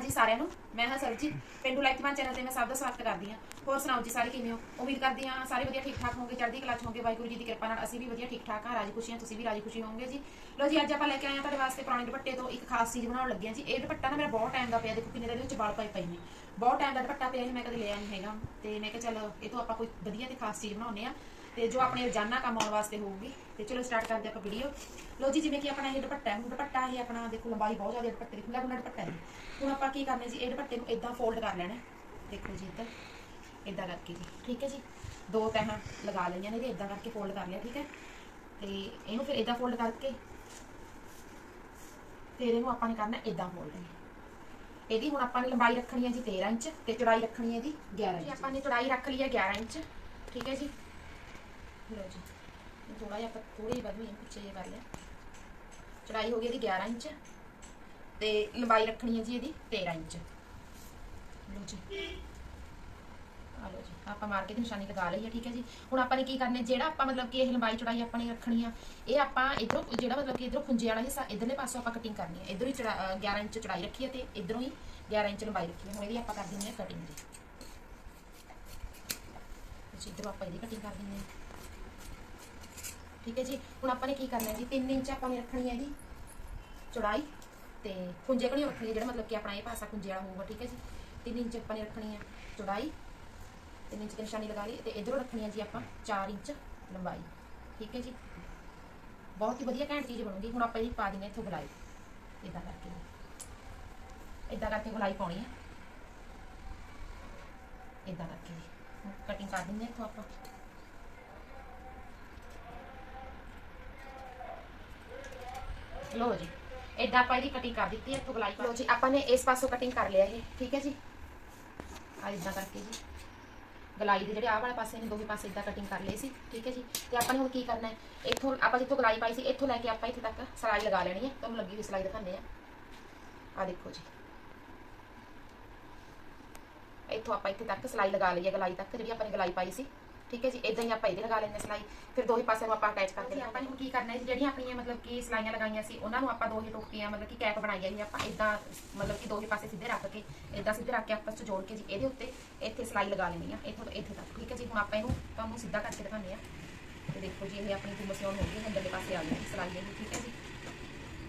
ਅਕਾਲ ਜੀ ਸਾਰਿਆਂ ਨੂੰ। ਮੈਂ ਹਾਂ ਸਰਜੀਤ ਪਿੰਡੂ ਲਾਈਫਮਾਨ ਚੈਨਲ ਤੇ ਮੈਂ ਸਭ ਦਾ ਸਵਾਗਤ ਕਰਦੀ ਹਾਂ। ਹੋਰ ਸੁਣਾਓ ਜੀ ਸਾਰੇ ਕਿਵੇਂ ਹੋ? ਉਮੀਦ ਕਰਦੀ ਹਾਂ ਸਾਰੇ ਵਧੀਆ ਠੀਕ ਠਾਕ ਹੋਵੋਗੇ ਚੜ੍ਹਦੀ ਕਲਾ ਚ ਹੋਵੋਗੇ ਵਾਹਿਗੁਰੂ ਜੀ ਦੀ ਕਿਰਪਾ ਨਾਲ ਅਸੀਂ ਵੀ ਵਧੀਆ ਠੀਕ ਠਾਕ ਹਾਂ ਰਾਜੀ ਖੁਸ਼ੀਆਂ ਤੁਸੀਂ ਵੀ ਰਾਜੀ ਖੁਸ਼ੀ ਹੋਵੋਗੇ ਜੀ। ਲੋ ਜੀ, ਅੱਜ ਆਪਾਂ ਲੈ ਕੇ ਆਏ ਹਾਂ ਤੁਹਾਡੇ ਵਾਸਤੇ ਪੁਰਾਣੇ ਦੁਪੱਟੇ ਤੋਂ ਇੱਕ ਖਾਸ ਚੀਜ਼ ਬਣਾਉਣ ਲੱਗੇ ਹਾਂ ਜੀ। ਇਹ ਦੁਪੱਟਾ ਨਾ ਮੇਰਾ ਬਹੁਤ ਟਾਈਮ ਦਾ ਪਿਆ, ਦੇਖੋ ਕਿੰਨੇ ਦੇ ਵਿੱਚ ਵਾਲ ਪਾਈ ਪਈ ਨੇ। ਬਹੁਤ ਟਾਈਮ ਦਾ ਦੁਪੱਟਾ ਪਿਆ ਸੀ, ਮੈਂ ਕਦੇ ਲਿਆ ਨਹੀਂ ਹੈਗਾ। ਤੇ ਮੈਂ ਕਿਹਾ ਚੱਲ, ਇਹ ਤੋਂ ਆਪਾਂ ਕੋਈ ਵਧੀਆ ਤੇ ਖਾਸ ਚੀਜ਼ ਬਣਾਉਂਦੇ ਆ ਤੇ ਜੋ ਆਪਣੇ ਰੋਜ਼ਾਨਾ ਕੰਮ ਆਉਣ ਵਾਸਤੇ ਹੋਊਗੀ। ਤੇ ਚਲੋ ਸਟਾਰਟ ਕਰਦੇ ਆਪਾਂ ਵੀਡੀਓ ਲੋ ਜੀ ਜਿਵੇਂ ਕਿ ਆਪਣਾ ਇਹ ਦੁਪੱਟਾ ਹੈ। ਹੁਣ ਦੁਪੱਟਾ ਇਹ ਆਪਣਾ ਦੇਖੋ ਲੰਬਾਈ ਬਹੁਤ ਜ਼ਿਆਦਾ ਦੁਪੱਟੇ ਦੀ ਖੁੱਲਾ ਖੁੱਲਾ ਦੁਪੱਟਾ ਹੈ। ਹੁਣ ਆਪਾਂ ਕੀ ਕਰਨਾ ਜੀ ਇਹ ਦੁਪੱਟੇ ਨੂੰ ਇਦਾਂ ਫੋਲਡ ਕਰ ਲੈਣਾ। ਦੇਖੋ ਜੀ ਇੱਧਰ ਇਦਾਂ ਕਰਕੇ ਜੀ। ਠੀਕ ਹੈ ਜੀ? ਦੋ ਤਹਾਂ ਲਗਾ ਲਈਆਂ ਨੇ ਇਹਦੇ ਇਦਾਂ ਕਰਕੇ ਫੋਲਡ ਕਰ ਲਿਆ ਠੀਕ ਹੈ? ਤੇ ਇਹਨੂੰ ਫਿਰ ਇਦਾਂ ਫੋਲਡ ਕਰਕੇ ਫਿਰ ਇਹਨੂੰ ਆਪਾਂ ਨੇ ਕਰਨਾ ਇਦਾਂ ਫੋਲਡ ਇਹਦੀ ਹੁਣ ਆਪਾਂ ਨੇ ਲੰਬਾਈ ਰੱਖਣੀ ਹੈ ਜੀ 13 ਇੰਚ ਤੇ ਚੌੜਾਈ ਰੱਖਣੀ ਹੈ ਇਹਦੀ 11 ਇੰਚ। ਆਪਾਂ ਨੇ ਚੌੜਾਈ ਰੱਖ ਲਈ ਹੈ 11 ਇੰਚ। ਠੀਕ ਹੈ ਜੀ? ਲਓ ਜੀ। ਥੋੜਾ ਜਿਹਾ ਆਪਾਂ ਥੋੜੀ ਵਧਵੀਂ ਪਿੱਛੇ ਜੇ ਕਰ ਲਿਆ। ਚੌੜਾਈ ਹੋ ਗਈ ਇਹਦੀ 11 ਇੰਚ ਤੇ ਲੰਬਾਈ ਰੱਖਣੀ ਹੈ ਜੀ ਇਹਦੀ 13 ਇੰਚ। ਲਓ ਜੀ। ਆ ਲਓ ਜੀ ਆਪਾਂ ਮਾਰ ਕੇ ਦੀ ਨਿਸ਼ਾਨੀ ਲਗਾ ਲਈ ਹੈ ਠੀਕ ਹੈ ਜੀ। ਹੁਣ ਆਪਾਂ ਨੇ ਕੀ ਕਰਨਾ ਜਿਹੜਾ ਆਪਾਂ ਮਤਲਬ ਕਿ ਇਹ ਲੰਬਾਈ ਚੜਾਈ ਆਪਾਂ ਨੇ ਰੱਖਣੀ ਆ ਇਹ ਆਪਾਂ ਇਧਰੋਂ ਜਿਹੜਾ ਮਤਲਬ ਕਿ ਇਧਰੋਂ ਖੁੰਝੇ ਵਾਲਾ ਹਿੱਸਾ ਇਧਰਲੇ ਪਾਸੋਂ ਆਪਾਂ ਕਟਿੰਗ ਕਰਨੀ ਹੈ। ਇਧਰੋਂ ਹੀ ਚੌੜਾ- ਅ, 11 ਇੰਚ ਚੜਾਈ ਰੱਖੀ ਹੈ ਤੇ ਇਧਰੋਂ ਹੀ 11 ਇੰਚ ਲੰਬਾਈ ਰੱਖੀ ਹੈ। ਹੁਣ ਇਹਦੀ ਆਪਾਂ ਕਰ ਦਿੰਦੇ ਹਾਂ ਕਟਿੰਗ ਦੀ ਜੀ ਇਧਰੋਂ ਆਪਾਂ ਇਹਦੀ ਕਟਿੰਗ ਕਰ ਦਿੰਦੇ ਹਾਂ। ਠੀਕ ਹੈ ਜੀ? ਹੁਣ ਆਪਾਂ ਨੇ ਕੀ ਕਰਨਾ ਜੀ? 3 ਇੰਚ ਆਪਾਂ ਨੇ ਰੱਖਣੀ ਹੈ ਇਹਦੀ ਚੌੜਾਈ ਤੇ ਖੁੰਝੇ ਕਣੀ ਰੱਖਣੀ ਹੈ, ਜਿਹੜਾ ਮਤਲਬ ਕਿ ਆਪਣਾ ਇਹ ਪਾਸਾ ਖੁੰਝੇ ਵਾਲਾ ਹੋਊਗਾ, ਠੀਕ ਹੈ ਜੀ? 3 ਇੰਚ ਆਪਾਂ ਨੇ ਰੱਖਣੀ ਹੈ ਚੌੜਾਈ 3 ਇੰਚ ਦੀ ਨਿਸ਼ਾਨੀ ਲਗਾ ਲਈ ਤੇ ਇਧਰੋਂ ਰੱਖਣੀ ਹੈ ਜੀ ਆਪਾਂ 4 ਇੰਚ ਲੰਬਾਈ, ਠੀਕ ਹੈ ਜੀ? ਬਹੁਤ ਹੀ ਵਧੀਆ ਘੈਂਟ ਚੀਜ਼ ਬਣੂਗੀ। ਹੁਣ ਆਪਾਂ ਇਹਦੀ ਪਾ ਦਿੰਦੇ ਹਾਂ ਇੱਥੋਂ ਗਲਾਈ ਇਦਾਂ ਕਰਕੇ। ਇਦਾਂ ਕਰਕੇ ਗਲਾਈ ਪਾਉਣੀ ਹੈ। ਇਦਾਂ ਕਰਕੇ। ਕਟਿੰਗ ਕਰ ਦਿੰਦੇ ਹਾਂ ਇੱਥੋਂ ਆਪਾਂ। ਲੋ ਜੀ ਇਦਾਂ ਆਪਾਂ ਇਹਦੀ ਕਟਿੰਗ ਕਰ ਦਿੱਤੀ ਹੈ ਇੱਥੋਂ ਗਲਾਈ ਲੋ ਜੀ ਆਪਾਂ ਨੇ ਇਸ ਪਾਸੋਂ ਕਟਿੰਗ ਕਰ ਲਿਆ ਇਹ ਠੀਕ ਹੈ ਜੀ? ਆ ਇਦਾਂ ਕਰਕੇ ਜੀ। ਗਲਾਈ ਦੇ ਜਿਹੜੇ ਆਹ ਵਾਲੇ ਪਾਸੇ ਨੇ ਦੋਵੇਂ ਪਾਸੇ ਇਦਾਂ ਕਟਿੰਗ ਕਰ ਲਈ ਸੀ ਠੀਕ ਹੈ ਜੀ? ਤੇ ਆਪਾਂ ਨੇ ਹੁਣ ਕੀ ਕਰਨਾ ਹੈ? ਇੱਥੋਂ ਆਪਾਂ ਜਿੱਥੋਂ ਗਲਾਈ ਪਾਈ ਸੀ ਇੱਥੋਂ ਲੈ ਕੇ ਆਪਾਂ ਇੱਥੇ ਤੱਕ ਸਲਾਈ ਲਗਾ ਲੈਣੀ ਹੈ। ਤੁਹਾਨੂੰ ਲੱਗੀ ਹੋਈ ਸਲਾਈ ਦਿਖਾਉਂਦੇ ਆ ਆ ਦੇਖੋ ਜੀ। ਇੱਥੋਂ ਆਪਾਂ ਇੱਥੇ ਤੱਕ ਸਲਾਈ ਲਗਾ ਲਈ ਹੈ ਗਲਾਈ ਤੱਕ ਜਿਹੜੀ ਆਪਾਂ ਨੇ ਗਲਾਈ ਪਾਈ ਸੀ। ਠੀਕ ਹੈ ਜੀ ਇਦਾਂ ਹੀ ਆਪਾਂ ਇਹਦੇ ਲਗਾ ਲੈਂਦੇ ਹਾਂ ਸਲਾਈ ਫਿਰ ਦੋਹੇ ਪਾਸੇ ਨੂੰ ਆਪਾਂ ਅਟੈਚ ਕਰਕੇ ਆਪਾਂ ਨੂੰ ਕੀ ਕਰਨਾ ਹੈ ਜੀ, ਜਿਹੜੀਆਂ ਆਪਣੀਆਂ ਮਤਲਬ ਕਿ ਸਲਾਈਆਂ ਲਗਾਈਆਂ ਸੀ ਉਹਨਾਂ ਨੂੰ ਆਪਾਂ ਦੋਹੇ ਟੋਕੀਆਂ ਮਤਲਬ ਕਿ ਕੈਪ ਬਣਾਈਆਂ ਸੀ ਆਪਾਂ ਇਦਾਂ ਮਤਲਬ ਕਿ ਦੋਹੇ ਪਾਸੇ ਸਿੱਧੇ ਰੱਖ ਕੇ ਇਦਾਂ ਸਿੱਧੇ ਰੱਖ ਕੇ ਆਪਸ ਚ ਜੋੜ ਕੇ ਜੀ ਇਹਦੇ ਉੱਤੇ ਇੱਥੇ ਸਲਾਈ ਲਗਾ ਲੈਣੀ ਆ ਇੱਥੋਂ ਤੋਂ ਇੱਥੇ ਤੱਕ ਠੀਕ ਹੈ ਜੀ? ਹੁਣ ਆਪਾਂ ਇਹਨੂੰ ਤੁਹਾਨੂੰ ਸਿੱਧਾ ਕਰਕੇ ਦਿਖਾਉਂਦੇ ਆ ਤੇ ਦੇਖੋ ਜੀ ਇਹ ਆਪਣੀ ਗੁੰਮਸਿਓਨ ਹੋ ਗਈ ਅੰਦਰਲੇ ਪਾਸੇ ਆ ਗਈ ਸਲਾਈ ਇਹਦੀ ਠੀਕ ਹੈ ਜੀ?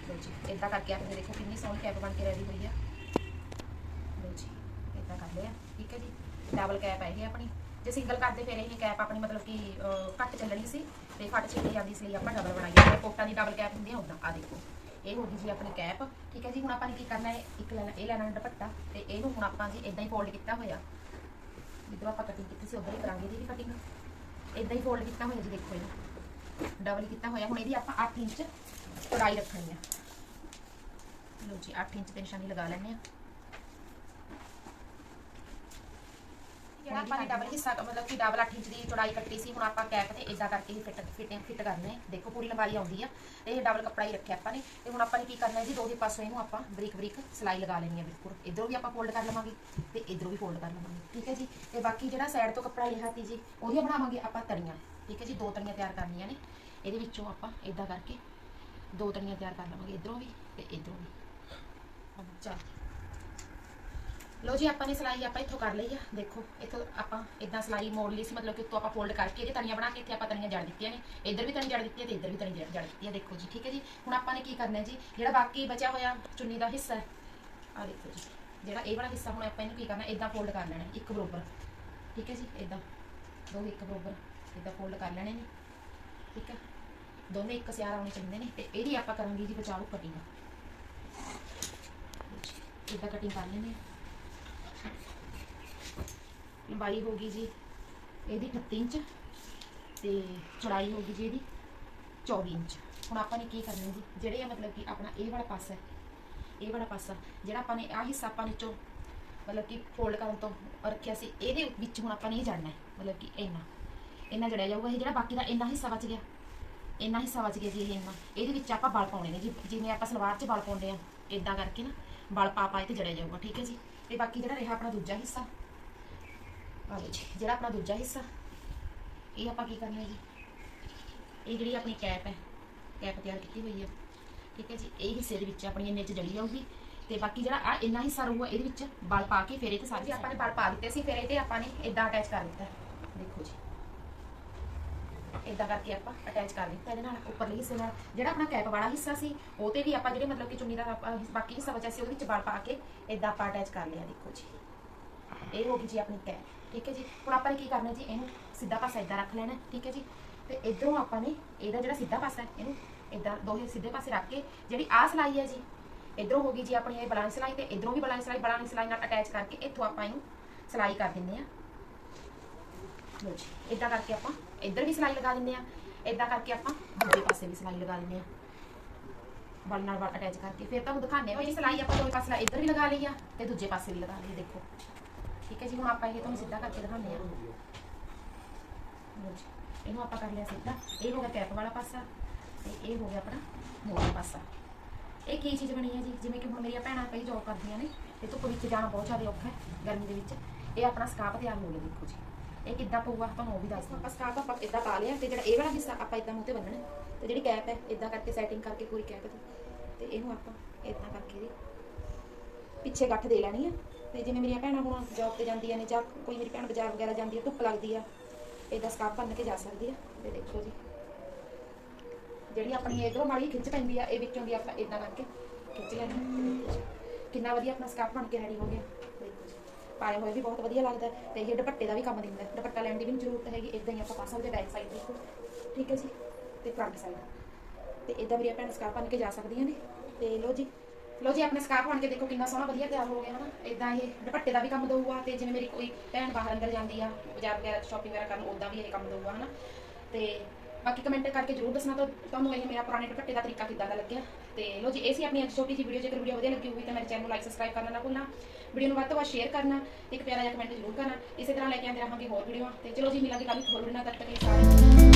ਲਓ ਜੀ ਇਦਾਂ ਕਰਕੇ ਆਪਣੇ ਦੇਖੋ ਕਿੰਨੀ ਸੋਹਣੀ ਕੈਪ ਬਣ ਕੇ ਰੈਡੀ ਹੋਈ ਆ। ਲਓ ਜੀ ਇਦਾਂ ਕਰ ਲਿਆ ਠੀਕ ਹੈ ਜੀ? ਡਬਲ ਕੈਪ ਹੈ ਇਹ ਆਪਣੀ। ਜੇ ਸਿੰਗਲ ਕਰਦੇ ਫਿਰ ਇਹ ਕੈਪ ਆਪਣੀ ਮਤਲਬ ਕਿ ਅਹ, ਘੱਟ ਚੱਲਣੀ ਸੀ ਤੇ ਫਟ ਛੇਤੀ ਜਾਂਦੀ ਇਸ ਲਈ ਆਪਾਂ ਡਬਲ ਬਣਾਈ ਹੈ। ਕੋਟਾਂ ਦੀ ਡਬਲ ਕੈਪ ਹੁੰਦੀ ਆ ਉਦਾਂ ਆ ਦੇਖੋ ਇਹ ਹੋ ਗਈ ਜੀ ਆਪਣੀ ਕੈਪ ਠੀਕ ਹੈ ਜੀ ਹੁਣ ਆਪਾਂ ਨੇ ਕੀ ਕਰਨਾ ਹੈ? ਇੱਕ ਲੈਣਾ ਇਹ ਲੈਣਾ ਦੁਪੱਟਾ ਤੇ ਇਹਨੂੰ ਹੁਣ ਆਪਾਂ ਜੀ ਇਦਾਂ ਹੀ ਫੋਲਡ ਕੀਤਾ ਹੋਇਆ। ਜਿੱਦਾਂ ਆਪਾਂ ਕਟਿੰਗ ਕੀਤੀ ਸੀ ਉਧਰ ਹੀ ਕਰਾਂਗੇ ਇਹਦੀ ਕਟਿੰਗ ਇਦਾਂ ਹੀ ਫੋਲਡ ਕੀਤਾ ਹੋਇਆ ਜੀ ਦੇਖੋ ਇਹਨੂੰ। ਡਬਲ ਕੀਤਾ ਹੋਇਆ। ਹੁਣ ਇਹਦੀ ਆਪਾਂ 8 ਇੰਚ ਚੌੜਾਈ ਰੱਖਣੀ ਆ। ਲਓ ਜੀ 8 ਇੰਚ ਤੇ ਨਿਸ਼ਾਨੀ ਲਗਾ ਲੈਣੇ ਆ ਜਿਹੜਾ ਆਪਾਂ ਨੇ ਡਬਲ ਹਿੱਸਾ ਮਤਲਬ ਕਿ ਡਬਲ 8 ਇੰਚ ਦੀ ਚੌੜਾਈ ਕੱਟੀ ਸੀ, ਹੁਣ ਆਪਾਂ ਕੈਪ ਤੇ ਇਦਾਂ ਕਰਕੇ ਹੀ ਫਿੱਟ ਫਿਟਿੰਗ ਫਿੱਟ ਕਰਨੇ ਦੇਖੋ ਪੂਰੀ ਲੰਬਾਈ ਆਉਂਦੀ ਆ। ਤੇ ਇਹ ਡਬਲ ਕੱਪੜਾ ਹੀ ਰੱਖਿਆ ਆਪਾਂ ਨੇ। ਤੇ ਹੁਣ ਆਪਾਂ ਨੇ ਕੀ ਕਰਨਾ ਹੈ ਜੀ, ਦੋਹੇ ਪਾਸੋਂ ਇਹਨੂੰ ਆਪਾਂ ਬਰੀਕ ਬਰੀਕ ਸਲਾਈ ਲਗਾ ਲੈਣੀ ਹੈ ਬਿਲਕੁਲ। ਇਧਰੋਂ ਵੀ ਆਪਾਂ ਫੋਲਡ ਕਰ ਲਵਾਂਗੇ ਤੇ ਇਧਰੋਂ ਵੀ ਫੋਲਡ ਕਰ ਲਵਾਂਗੇ। ਠੀਕ ਹੈ ਜੀ? ਤੇ ਬਾਕੀ ਜਿਹੜਾ ਸਾਈਡ ਤੋਂ ਕੱਪੜਾ ਲਿਆ ਤੀ ਜੀ ਉਹਦੀਆਂ ਬਣਾਵਾਂਗੇ ਆਪਾਂ ਤਣੀਆਂ। ਠੀਕ ਹੈ ਜੀ? ਦੋ ਤਣੀਆਂ ਤਿਆਰ ਕਰਨੀਆਂ ਨੇ। ਇਹਦੇ ਵਿੱਚੋਂ ਆਪਾਂ ਇਦਾਂ ਕਰਕੇ ਦੋ ਤਣੀਆਂ ਤਿਆਰ ਕਰ ਲਵਾਂਗੇ। ਇਧਰੋਂ ਵੀ ਤੇ ਇਧਰੋਂ ਵੀ। ਚਲ ਲੋ ਜੀ, ਆਪਾਂ ਨੇ ਸਲਾਈ ਆਪਾਂ ਇੱਥੋਂ ਕਰ ਲਈ ਆ। ਦੇਖੋ, ਇੱਥੋਂ ਆਪਾਂ ਇਦਾਂ ਸਲਾਈ ਮੋੜ ਲਈ ਸੀ, ਮਤਲਬ ਕਿ ਉੱਤੋਂ ਆਪਾਂ ਫੋਲਡ ਕਰਕੇ ਇਹਦੇ ਤਣੀਆਂ ਬਣਾ ਕੇ ਇੱਥੇ ਆਪਾਂ ਤਣੀਆਂ ਜੜ ਦਿੱਤੀਆਂ ਨੇ। ਇੱਧਰ ਵੀ ਤਣੀ ਜੜ ਦਿੱਤੀ ਹੈ ਤੇ ਇੱਧਰ ਵੀ ਤਣੀ ਜੜ ਦਿੱਤੀ ਹੈ। ਦੇਖੋ ਜੀ, ਠੀਕ ਹੈ ਜੀ? ਹੁਣ ਆਪਾਂ ਨੇ ਕੀ ਕਰਨਾ ਜੀ? ਜਿਹੜਾ ਬਾਕੀ ਬਚਿਆ ਹੋਇਆ ਚੁੰਨੀ ਦਾ ਹਿੱਸਾ ਹੈ ਆ ਦੇਖੋ ਜੀ, ਜਿਹੜਾ ਇਹ ਵਾਲਾ ਹਿੱਸਾ ਹੁਣ ਆਪਾਂ ਇਹਨੂੰ ਕੀ ਕਰਨਾ ਇਦਾਂ ਫੋਲਡ ਕਰ ਲੈਣਾ ਇੱਕ ਬਰੋਬਰ। ਠੀਕ ਹੈ ਜੀ? ਇਦਾਂ ਦੋ ਇੱਕ ਬਰੋਬਰ। ਇਦਾਂ ਫੋਲਡ ਕਰ ਲੈਣੇ ਨੇ। ਠੀਕ ਹੈ? ਦੋਨੇ ਇੱਕ ਸਿਆਰ ਆਉਣੇ ਚਾਹੀਦੇ ਨੇ ਤੇ ਇਹਦੀ ਆਪਾਂ ਕਰਾਂਗੇ ਜੀ ਬਚਾਓ ਕਟਿੰਗ ਇਦਾਂ ਕਟਿੰਗ ਕਰ ਲੈਣੇ ਆ ਲੰਬਾਈ ਹੋ ਗਈ ਜੀ ਇਹਦੀ 38 ਇੰਚ ਤੇ ਚੌੜਾਈ ਹੋ ਗਈ ਜੀ ਇਹਦੀ 24 ਇੰਚ। ਹੁਣ ਆਪਾਂ ਨੇ ਕੀ ਕਰਨਾ ਜੀ? ਜਿਹੜੇ ਇਹ ਮਤਲਬ ਕਿ ਆਪਣਾ ਇਹ ਵਾਲਾ ਪਾਸਾ ਹੈ ਇਹ ਵਾਲਾ ਪਾਸਾ, ਜਿਹੜਾ ਆਪਾਂ ਨੇ ਆਹ ਹਿੱਸਾ ਆਪਾਂ ਨੇ ਮਤਲਬ ਕਿ ਫੋਲਡ ਕਰਨ ਤੋਂ ਰੱਖਿਆ ਸੀ, ਇਹਦੇ ਵਿੱਚ ਹੁਣ ਆਪਾਂ ਨੇ ਇਹ ਜੜਨਾ ਹੈ, ਮਤਲਬ ਕਿ ਇੰਨਾ। ਇੰਨਾ ਜੜਿਆ ਜਾਊਗਾ ਇਹ ਜਿਹੜਾ ਬਾਕੀ ਦਾ ਇੰਨਾ ਹਿੱਸਾ ਬਚ ਗਿਆ। ਇੰਨਾ ਹਿੱਸਾ ਬਚ ਗਿਆ ਜੀ ਇਹ ਇੰਨਾ। ਇਹਦੇ ਵਿੱਚ ਆਪਾਂ ਬਲ ਪਾਉਣੇ ਨੇ ਜੀ। ਜਿਵੇਂ ਆਪਾਂ ਸਲਵਾਰ 'ਚ ਬਲ ਪਾਉਂਦੇ ਆ ਇਦਾਂ ਕਰਕੇ ਨਾ, ਬਲ ਪਾ ਪਾ ਤੇ ਜੜਿਆ ਜਾਊਗਾ, ਠੀਕ ਹੈ ਜੀ? ਤੇ ਬਾਕੀ ਜਿਹੜਾ ਰਿਹਾ ਆਪਣਾ ਦੂਜਾ ਹਿੱਸਾ ਆ ਲਓ ਜੀ ਜਿਹੜਾ ਆਪਣਾ ਦੂਜਾ ਹਿੱਸਾ ਇਹ ਆਪਾਂ ਕੀ ਕਰਨਾ ਜੀ? ਇਹ ਜਿਹੜੀ ਆਪਣੀ ਕੈਪ ਹੈ ਕੈਪ ਤਿਆਰ ਕੀਤੀ ਹੋਈ ਹੈ ਠੀਕ ਹੈ ਜੀ? ਇਹ ਹਿੱਸੇ ਦੇ ਵਿੱਚ ਆਪਣੀ ਇੰਨੇ ਚ ਜੜੀ ਜਾਊਗੀ ਤੇ ਬਾਕੀ ਜਿਹੜਾ ਆ ਇੰਨਾ ਹਿੱਸਾ ਰਹੂਗਾ ਇਹਦੇ ਵਿੱਚ ਬਲ ਪਾ ਕੇ ਫਿਰ ਇਹ ਤੇ ਸਾਰੇ ਆਪਾਂ ਨੇ ਬਲ ਪਾ ਦਿੱਤੇ ਸੀ ਫਿਰ ਇਹ ਤੇ ਆਪਾਂ ਨੇ ਇਦਾਂ ਅਟੈਚ ਕਰ ਦਿੱਤਾ। ਦੇਖੋ ਜੀ। ਇਦਾਂ ਕਰਕੇ ਆਪਾਂ ਅਟੈਚ ਕਰ ਦਿੱਤਾ ਇਹਦੇ ਨਾਲ ਉੱਪਰਲੇ ਹਿੱਸੇ ਨਾਲ। ਜਿਹੜਾ ਆਪਣਾ ਕੈਪ ਵਾਲਾ ਹਿੱਸਾ ਸੀ ਉਹ ਤੇ ਵੀ ਆਪਾਂ ਜਿਹੜੇ ਮਤਲਬ ਕਿ ਚੁੰਨੀ ਦਾ ਬਾਕੀ ਹਿੱਸਾ ਬਚਿਆ ਸੀ ਉਹਦੇ ਵਿੱਚ ਬਲ ਪਾ ਕੇ ਇਦਾਂ ਆਪਾਂ ਅਟੈਚ ਕਰ ਲਿਆ ਦੇਖੋ ਜੀ। ਇਹ ਹੋ ਗਈ ਜੀ ਆਪਣੀ ਕੈਪ ਠੀਕ ਹੈ ਜੀ? ਹੁਣ ਆਪਾਂ ਨੇ ਕੀ ਕਰਨਾ ਜੀ? ਇਹਨੂੰ ਸਿੱਧਾ ਪਾਸਾ ਇਦਾਂ ਰੱਖ ਲੈਣਾ, ਠੀਕ ਹੈ ਜੀ? ਤੇ ਇਧਰੋਂ ਆਪਾਂ ਨੇ ਇਹਦਾ ਜਿਹੜਾ ਸਿੱਧਾ ਪਾਸਾ ਹੈ, ਇਹਨੂੰ ਇਦਾਂ ਦੋਹੇ ਸਿੱਧੇ ਪਾਸੇ ਰੱਖ ਕੇ ਜਿਹੜੀ ਆਹ ਸਲਾਈ ਹੈ ਜੀ, ਇਧਰੋਂ ਹੋ ਗਈ ਜੀ ਆਪਣੀ ਇਹ ਬਲਾਨ ਸਲਾਈ ਤੇ ਇਧਰੋਂ ਵੀ ਬਲਾਨ ਸਲਾਈ ਬਲਾਨ ਸਲਾਈ ਨਾਲ ਅਟੈਚ ਕਰਕੇ ਇੱਥੋਂ ਆਪਾਂ ਇਹਨੂੰ ਸਲਾਈ ਕਰ ਦਿੰਨੇ ਆ ਲੋ ਜੀ, ਇਦਾਂ ਕਰਕੇ ਆਪਾਂ ਇੱਧਰ ਵੀ ਸਲਾਈ ਲਗਾ ਦਿੰਨੇ ਆ ਇਦਾਂ ਕਰਕੇ ਆਪਾਂ ਦੂਜੇ ਪਾਸੇ ਵੀ ਸਲਾਈ ਲਗਾ ਦਿੰਨੇ ਆ ਬਲ ਨਾਲ ਬਲ ਅਟੈਚ ਕਰਕੇ, ਫਿਰ ਤੁਹਾਨੂੰ ਦਿਖਾਣੇ ਆ ਵੀ ਸਲਾਈ ਆਪਾਂ ਦੋਵੇਂ ਪਾਸੇ ਇੱਧਰ ਵੀ ਲਗਾ ਲਈ ਆ ਤੇ ਦੂਜੇ ਪਾਸੇ ਵੀ ਲਗਾ ਲਈ ਦੇਖੋ। ਠੀਕ ਹੈ ਜੀ ਹੁਣ ਆਪਾਂ ਇਹ ਤੁਹਾਨੂੰ ਸਿੱਧਾ ਕਰਕੇ ਦਿਖਾਉਂਦੇ ਆ ਲਓ ਜੀ, ਇਹਨੂੰ ਆਪਾਂ ਕਰ ਲਿਆ ਸਿੱਧਾ। ਇਹ ਹੋ ਗਿਆ ਕੈਪ ਵਾਲਾ ਪਾਸਾ ਤੇ ਇਹ ਹੋ ਗਿਆ ਆਪਣਾ ਮੋੜ ਵਾਲਾ ਪਾਸਾ। ਇਹ ਕੀ ਚੀਜ਼ ਬਣੀ ਹੈ ਜੀ? ਜਿਵੇਂ ਕਿ ਹੁਣ ਮੇਰੀਆਂ ਭੈਣਾਂ ਕਈ ਜੋਬ ਕਰਦੀਆਂ ਨੇ ਤੇ ਧੁੱਪ ਵਿੱਚ ਜਾਣਾ ਬਹੁਤ ਜ਼ਿਆਦਾ ਔਖਾ ਹੈ ਗਰਮੀ ਦੇ ਵਿੱਚ। ਇਹ ਆਪਣਾ ਸਕਾਪ ਤਿਆਰ ਹੋ ਗਿਆ ਦੇਖੋ ਜੀ। ਇਹ ਕਿੱਦਾਂ ਪਊਗਾ ਤੁਹਾਨੂੰ ਉਹ ਵੀ ਦੱਸ ਦਿੰਦਾ ਆਪਾਂ ਸਕਾਪ ਆਪਾਂ ਇਦਾਂ ਪਾ ਲਿਆ ਤੇ ਜਿਹੜਾ ਇਹ ਵਾਲਾ ਹਿੱਸਾ ਆਪਾਂ ਇਦਾਂ ਮੂੰਹ ਤੇ ਬੰਨਣਾ ਹੈ। ਤੇ ਜਿਹੜੀ ਕੈਪ ਹੈ ਇਦਾਂ ਕਰਕੇ ਸੈਟਿੰਗ ਕਰਕੇ ਪੂਰੀ ਕੈਪ ਦੀ। ਤੇ ਇਹਨੂੰ ਆਪਾਂ ਇਦਾਂ ਕਰਕੇ ਇਹਦੀ ਪਿੱਛੇ ਗੱਠ ਦੇ ਲੈਣੀ ਆ ਤੇ ਜਿਵੇਂ ਮੇਰੀਆਂ ਭੈਣਾਂ ਹੁਣ ਜੌਬ ਤੇ ਜਾਂਦੀਆਂ ਨੇ ਜਾਂ ਕੋਈ ਮੇਰੀ ਭੈਣ ਬਾਜ਼ਾਰ ਵਗੈਰਾ ਜਾਂਦੀ ਹੈ ਧੁੱਪ ਲੱਗਦੀ ਆ ਇਹਦਾ ਸਕਾਪ ਬੰਨ ਕੇ ਜਾ ਸਕਦੀ ਆ। ਤੇ ਦੇਖੋ ਜੀ। ਜਿਹੜੀ ਆਪਣੀ ਇਧਰੋਂ ਮਾੜੀ ਖਿੱਚ ਪੈਂਦੀ ਆ, ਇਹ ਵਿੱਚੋਂ ਦੀ ਆਪਾਂ ਇਦਾਂ ਕਰਕੇ ਖਿੱਚ ਲੈਣੀ ਕਿੰਨਾ ਵਧੀਆ ਆਪਣਾ ਸਕਾਪ ਬਣ ਕੇ ਰੈਡੀ ਹੋ ਗਿਆ। ਦੇਖੋ ਜੀ। ਪਾਇਆ ਹੋਇਆ ਵੀ ਬਹੁਤ ਵਧੀਆ ਲੱਗਦਾ ਹੈ ਤੇ ਇਹ ਦੁਪੱਟੇ ਦਾ ਵੀ ਕੰਮ ਦਿੰਦਾ ਦੁਪੱਟਾ ਲੈਣ ਦੀ ਵੀ ਨਹੀਂ ਜ਼ਰੂਰਤ ਹੈਗੀ ਇਦਾਂ ਹੀ ਆਪਾਂ ਪਾ ਸਕਦੇ ਬੈਕ ਸਾਈਡ ਦੇਖੋ। ਠੀਕ ਹੈ ਜੀ। ਤੇ ਫਰੰਟ ਸਾਈਡ ਤੇ ਇਦਾਂ ਮੇਰੀਆਂ ਭੈਣਾਂ ਸਕਾਪ ਬਣ ਕੇ ਜਾ ਸਕਦੀਆਂ ਨੇ। ਤੇ ਲੋ ਜੀ। ਲੋ ਜੀ, ਆਪਣੇ ਸਕਾਪ ਬਣ ਕੇ ਦੇਖੋ ਕਿੰਨਾ ਸੋਹਣਾ ਵਧੀਆ ਤਿਆਰ ਹੋ ਗਿਆ ਹਨਾ। ਇਦਾਂ ਇਹ ਦੁਪੱਟੇ ਦਾ ਵੀ ਕੰਮ ਦਊਗਾ ਤੇ ਜਿਵੇਂ ਮੇਰੀ ਕੋਈ ਭੈਣ ਬਾਹਰ ਅੰਦਰ ਜਾਂਦੀ ਆ, ਬਾਜ਼ਾਰ ਵਗੈਰਾ ਸ਼ਾਪਿੰਗ ਵਗੈਰਾ ਕਰਨ ਉਦਾਂ ਵੀ ਇਹ ਕੰਮ ਦਊਗਾ ਹਨਾ। ਤੇ ਬਾਕੀ ਕਮੈਂਟ ਕਰਕੇ ਜਰੂਰ ਦੱਸਣਾ ਤਾਂ ਤੁਹਾਨੂੰ ਇਹ ਮੇਰਾ ਪੁਰਾਣੇ ਦੁਪੱਟੇ ਦਾ ਤਰੀਕਾ ਕਿੱਦਾਂ ਦਾ ਲੱਗਿਆ। ਤੇ ਲੋ ਜੀ, ਇਹ ਸੀ ਆਪਣੀ ਅੱਜ ਛੋਟੀ ਜਿਹੀ ਵੀਡੀਓ ਜੇਕਰ ਵੀਡੀਓ ਵਧੀਆ ਲੱਗੀ ਹੋਈ ਤਾਂ ਮੇਰੇ ਚੈਨਲ ਨੂੰ ਲਾਈਕ ਸਬਸਕ੍ਰਾਈਬ ਕਰਨਾ ਨਾ ਭੁੱਲਣਾ। ਵੀਡੀਓ ਨੂੰ ਵੱਧ ਤੋਂ ਵੱਧ ਸ਼ੇਅਰ ਕਰਨਾ, ਇੱਕ ਪਿਆਰਾ ਜਿਹਾ ਕਮੈਂਟ ਜ਼ਰੂਰ ਕਰਨਾ। ਇਸੇ ਤਰ੍ਹਾਂ ਲੈ ਕੇ ਆਉਂਦੇ ਰਹਾਂਗੇ ਹੋਰ ਵੀਡੀਓ ਤੇ ਚਲੋ ਜੀ, ਮਿਲਾਂਗੇ ਕੱਲ੍ਹ ਇੱਕ ਹੋਰ ਵੀਡੀਓ ਨਾਲ, ਤਦ ਤੱਕ ਲਈ ਸਾਰੇ